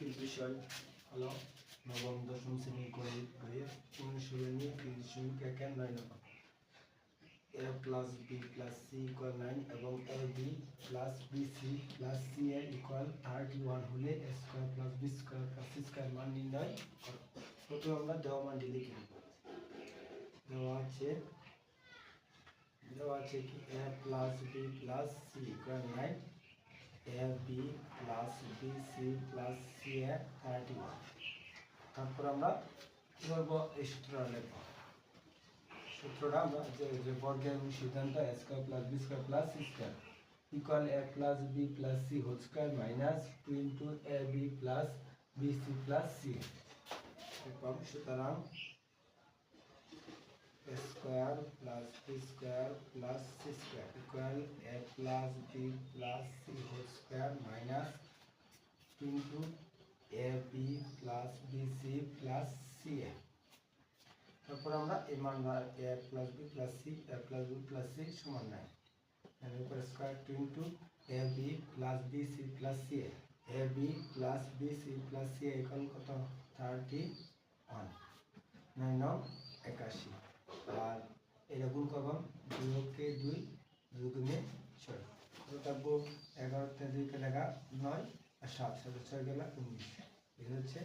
আজকের বিষয় হলো নবম দশম শ্রেণির গণিত বইয়ের অনুশীলনী তিন দশমিক একের নয় number A plus B plus C equal nine এবং A B plus B C plus C A equal thirty one হলে A square plus B square plus C square মান নির্ণয় করো প্রথমে আমরা দেওয়া মানটি লিখে নেব। দেওয়া আছে দেওয়া আছে কি? A plus B plus C equal nine A B plus B C plus C A thirty one তারপর আমরা কী করব এই সূত্রটা লিখব। সূত্রটা আমরা যে যে বর্গের সিদ্ধান্ত A square plus B square plus C square equal A plus B plus C whole square minus two into A B plus B C plus C এবং সুতরাং b square plus c square equal a plus b plus c whole square minus 2 into a b plus b c plus c a তারপর আমরা এই মান a plus b plus c a plus b plus c সমান নাই উপর square 2 into a b plus b c plus c a a b plus b c plus c a equal কত 31 নয় নং একাশি আর এটা গুণ করবাম দুইকে দুই দুই গুণে ছয়। তারপর এগারোতে দুইকে লেখা নয় আর সাত সাথে ছয় গেলা উনিশ এটা হচ্ছে